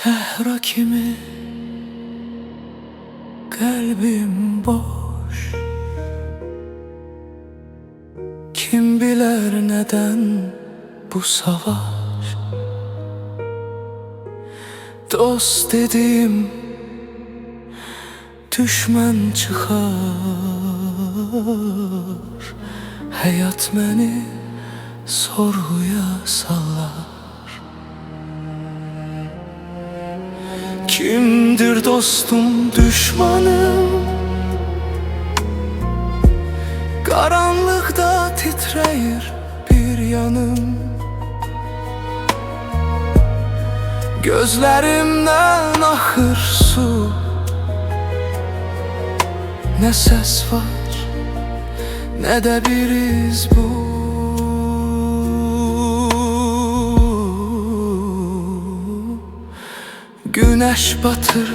hatıra kimi Kalbim boş. Kim bilir neden bu savaş? Dost dediğim düşman çıkar. Hayat beni sorguya sallar Kimdir dostum düşmanım? Karanlıkta titreyir bir yanım. Gözlerimden ahır su. Ne ses var ne de bir iz bu Güneş batır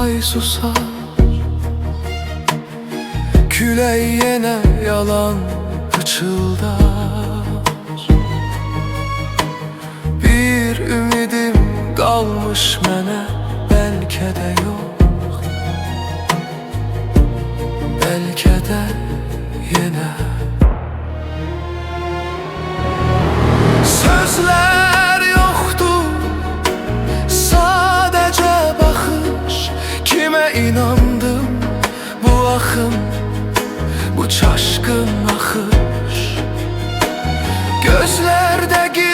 Ay susar. Küley yine yalan pıçıldar Bir ümidim kalmış mene Belki de yok Bu çaşkın akış. Gözlerde gizli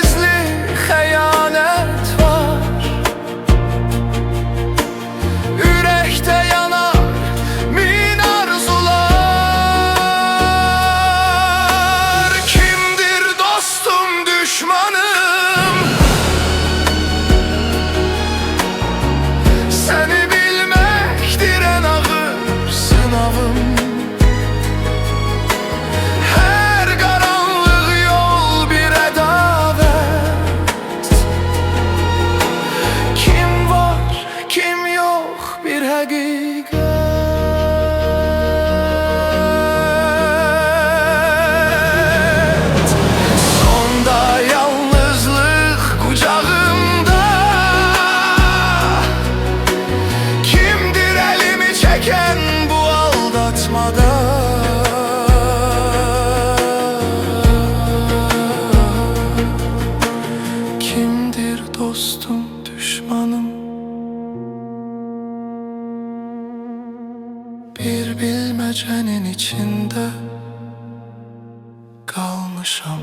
Kimdir dostum düşmanım? Bir bilmecenin içinde kalmışam